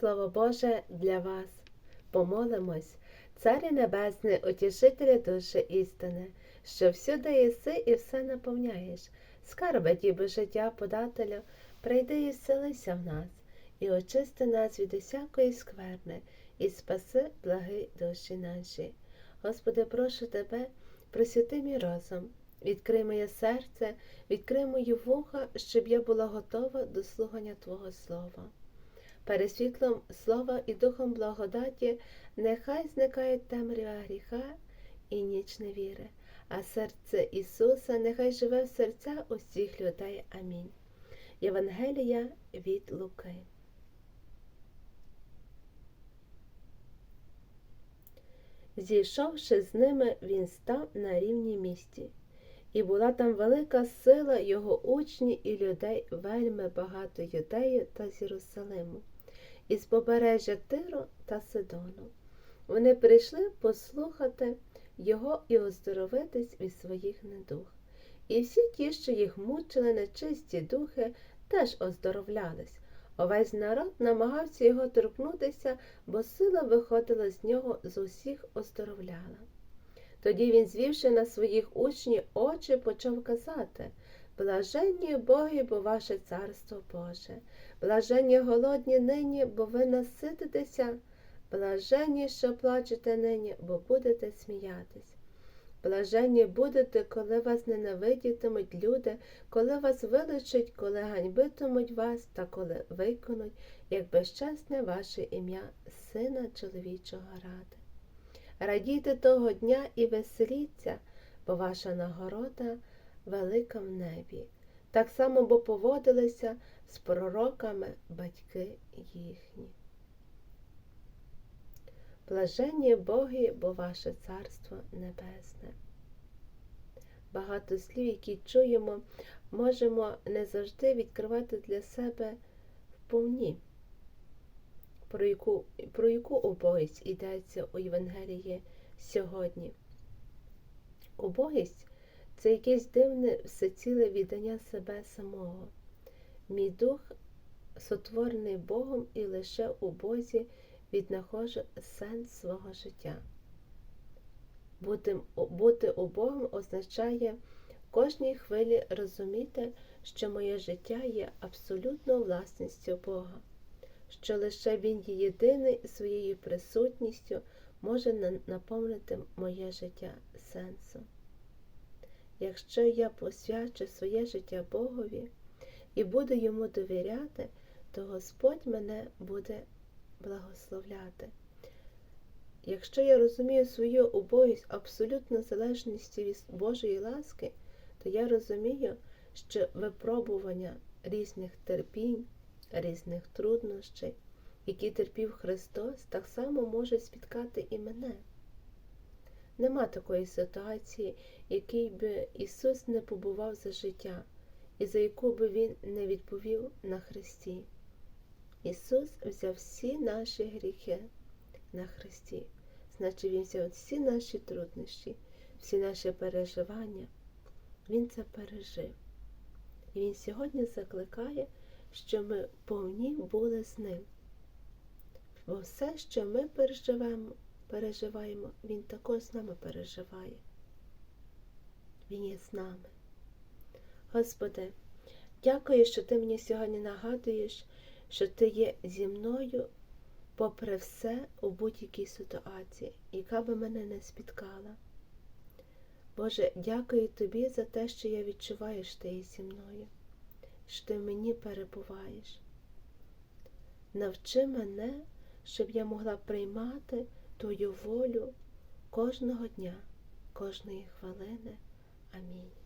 Слово Боже для вас. Помолимось, Царю Небесний, утішителя душі істини, що всюди єси і все наповняєш. Скарби діби життя подателю, прийди і вселися в нас, і очисти нас від усякої скверни, і спаси благи душі наші. Господи, прошу Тебе, просвіти мій розум, відкрий моє серце, відкрий мої вуха, щоб я була готова до слухання Твого Слова. Перед світлом слова і духом благодаті нехай зникає темрява гріха і ніч невіри, а серце Ісуса нехай живе в серця усіх людей. Амінь. Євангелія від Луки. Зійшовши з ними, він став на рівні місті, і була там велика сила його учні і людей, вельми багато юдею та з Єрусалиму, із побережжя Тиру та Сидону. Вони прийшли послухати його і оздоровитись від своїх недуг. І всі ті, що їх мучили нечисті духи, теж оздоровлялись. Увесь народ намагався його торкнутися, бо сила виходила з нього з усіх оздоровляла. Тоді він, звівши на своїх учнів очі, почав казати Блаженні боги, бо ваше царство Боже, блаженні голодні нині, бо ви насититеся, блаженні, що плачете нині, бо будете сміятись. Блаженні будете, коли вас ненавидітимуть люди, коли вас виличать, коли ганьбитимуть вас, та коли виконуть, як безчесне ваше ім'я, Сина чоловічого ради. Радійте того дня і веселіться, бо ваша нагорода велика в небі. Так само бо поводилися з пророками батьки їхні. Блаженні Боги, бо ваше царство небесне. Багато слів, які чуємо, можемо не завжди відкривати для себе вповні, про яку, про яку убогість йдеться у Євангелії сьогодні. Убогість це якесь дивне всеціле віддання себе самого. Мій дух сотворений Богом і лише у Бозі віднаходжу сенс свого життя. Бути, бути убогим означає кожній хвилі розуміти, що моє життя є абсолютною власністю Бога, що лише Він є єдиний своєю присутністю може наповнити моє життя сенсом. Якщо я посвячу своє життя Богові і буду йому довіряти, то Господь мене буде благословляти. Якщо я розумію свою убогість абсолютно залежності від Божої ласки, то я розумію, що випробування різних терпінь, різних труднощей, які терпів Христос, так само може спіткати і мене. Нема такої ситуації, який би Ісус не побував за життя, і за яку би Він не відповів на Христі. Ісус взяв всі наші гріхи на Христі, значить Він взяв всі наші труднощі, всі наші переживання. Він це пережив. І Він сьогодні закликає, що ми повні були з ним. Бо все, що ми переживаємо, переживаємо, Він також з нами переживає. Він є з нами. Господи, дякую, що Ти мені сьогодні нагадуєш, що Ти є зі мною, попри все у будь-якій ситуації, яка би мене не спіткала. Боже, дякую Тобі за те, що я відчуваю, що Ти є зі мною, що Ти в мені перебуваєш. Навчи мене, щоб я могла приймати Твою волю кожного дня, кожної хвилини. Амінь.